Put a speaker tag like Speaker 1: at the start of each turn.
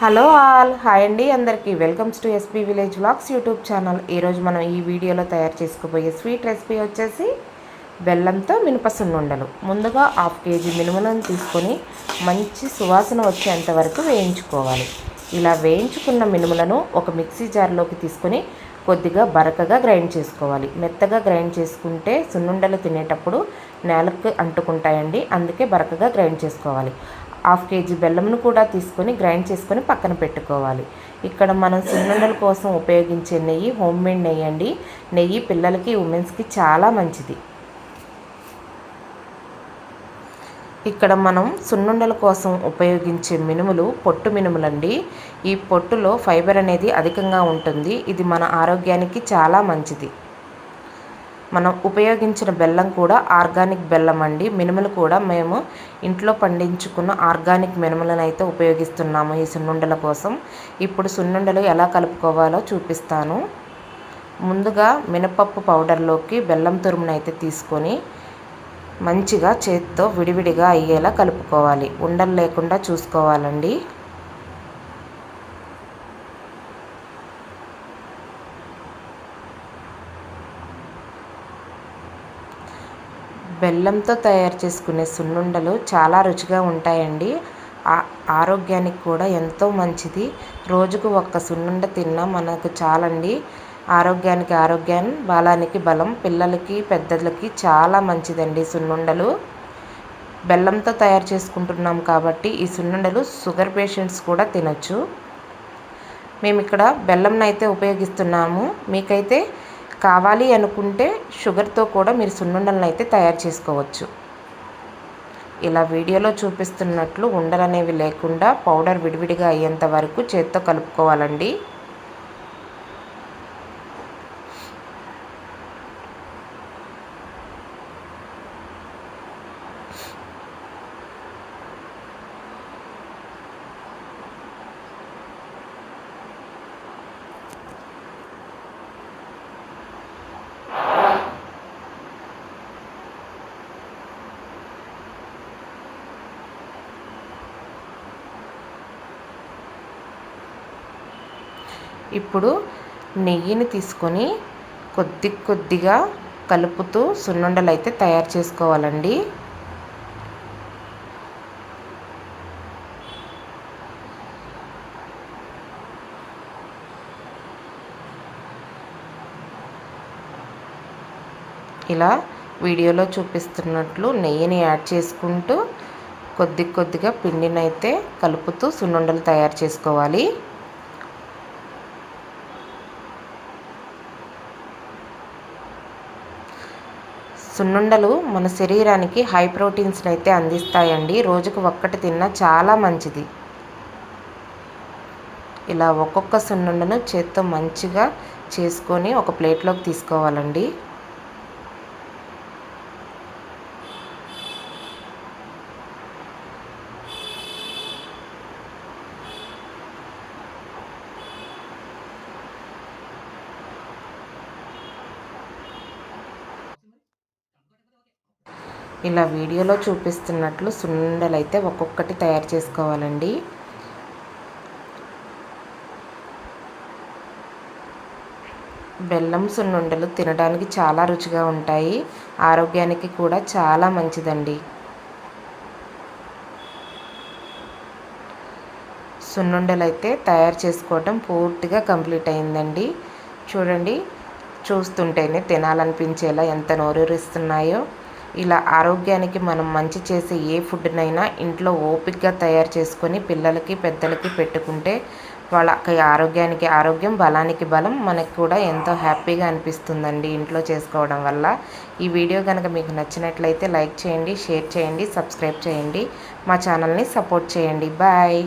Speaker 1: Hello all hi అండి అందరికీ welcomes to SP village vlogs YouTube channel. ఈరోజు మనం ఈ వీడియోలో తయారు చేసుకోబోయే స్వీట్ రెసిపీ వచ్చేసి బెల్లంతో మినప సున్నుండలు. ముందుగా హాఫ్ కేజీ మినుములను తీసుకొని మంచి సువాసన వచ్చేంత వరకు వేయించుకోవాలి. ఇలా వేయించుకున్న మినుములను ఒక మిక్సీ జార్లోకి తీసుకొని కొద్దిగా బరకగా గ్రైండ్ చేసుకోవాలి. మెత్తగా గ్రైండ్ చేసుకుంటే సున్నుండలు తినేటప్పుడు నేలకు అంటుకుంటాయండి అందుకే బరకగా గ్రైండ్ చేసుకోవాలి. హాఫ్ కేజీ బెల్లంను కూడా తీసుకొని గ్రైండ్ చేసుకొని పక్కన పెట్టుకోవాలి. ఇక్కడ మనం సున్నుండల కోసం ఉపయోగించే నెయ్యి హోమ్ మేడ్ నెయ్యి అండి. నెయ్యి పిల్లలకి ఉమెన్స్కి చాలా మంచిది. ఇక్కడ మనం సున్నుండల కోసం ఉపయోగించే మినుములు పొట్టు మినుములండి. ఈ పొట్టులో ఫైబర్ అనేది అధికంగా ఉంటుంది. ఇది మన ఆరోగ్యానికి చాలా మంచిది. మనం ఉపయోగించిన బెల్లం కూడా ఆర్గానిక్ బెల్లం అండి. మినుములు కూడా మేము ఇంట్లో పండించుకున్న ఆర్గానిక్ మినుములను అయితే ఉపయోగిస్తున్నాము ఈ సున్నుండల కోసం. ఇప్పుడు సున్నుండలు ఎలా కలుపుకోవాలో చూపిస్తాను. ముందుగా మినపప్పు పౌడర్లోకి బెల్లం తురుమునైతే తీసుకొని మంచిగా చేత్తో విడివిడిగా అయ్యేలా కలుపుకోవాలి. ఉండలు లేకుండా చూసుకోవాలండి. బెల్లంతో తయారు చేసుకునే సున్నుండలు చాలా రుచిగా ఉంటాయండి. ఆరోగ్యానికి కూడా ఎంతో మంచిది. రోజుకు ఒక్క సున్నుండ తిన్నా మనకు చాలండి. ఆరోగ్యానికి ఆరోగ్యం బలానికి బలం పిల్లలకి పెద్దలకి చాలా మంచిదండి సున్నుండలు. బెల్లంతో తయారు చేసుకుంటున్నాం కాబట్టి ఈ సున్నుండలు షుగర్ పేషెంట్స్ కూడా తినచ్చు. మేము ఇక్కడ బెల్లంనైతే ఉపయోగిస్తున్నాము. మీకైతే కావాలి అనుకుంటే షుగర్తో కూడా మీరు సున్నుండలను అయితే తయారు చేసుకోవచ్చు. ఇలా వీడియోలో చూపిస్తున్నట్లు ఉండలనేవి లేకుండా పౌడర్ విడివిడిగా అయ్యేంత వరకు చేత్తో కలుపుకోవాలండి. ఇప్పుడు నెయ్యిని తీసుకొని కొద్ది కొద్దిగా కలుపుతూ సున్నుండలు అయితే తయారు చేసుకోవాలండి. ఇలా వీడియోలో చూపిస్తున్నట్లు నెయ్యిని యాడ్ చేసుకుంటూ కొద్ది కొద్దిగా పిండినైతే కలుపుతూ సున్నుండలు తయారు చేసుకోవాలి. సున్నుండలు మన శరీరానికి హై ప్రోటీన్స్ని అయితే అందిస్తాయండి. రోజుకు ఒక్కటి తిన్నా చాలా మంచిది. ఇలా ఒక్కొక్క సున్నుండను చేత్తో మంచిగా చేసుకొని ఒక ప్లేట్లోకి తీసుకోవాలండి. ఇలా వీడియోలో చూపిస్తున్నట్లు సున్నుండలు అయితే ఒక్కొక్కటి తయారు చేసుకోవాలండి. బెల్లం సున్నుండలు తినడానికి చాలా రుచిగా ఉంటాయి. ఆరోగ్యానికి కూడా చాలా మంచిదండి. సున్నుండలు అయితే తయారు చేసుకోవటం పూర్తిగా కంప్లీట్ అయిందండి. చూడండి చూస్తుంటేనే తినాలనిపించేలా ఎంత నోరూరిస్తున్నాయో. ఇలా ఆరోగ్యానికి మనం మంచి చేసే ఏ ఫుడ్నైనా ఇంట్లో ఓపిక్గా తయారు చేసుకొని పిల్లలకి పెద్దలకి పెట్టుకుంటే వాళ్ళకి ఆరోగ్యానికి ఆరోగ్యం బలానికి బలం మనకు కూడా ఎంతో హ్యాపీగా అనిపిస్తుందండి ఇంట్లో చేసుకోవడం వల్ల. ఈ వీడియో కనుక మీకు నచ్చినట్లయితే లైక్ చేయండి షేర్ చేయండి సబ్స్క్రైబ్ చేయండి. మా ఛానల్ని సపోర్ట్ చేయండి. బాయ్.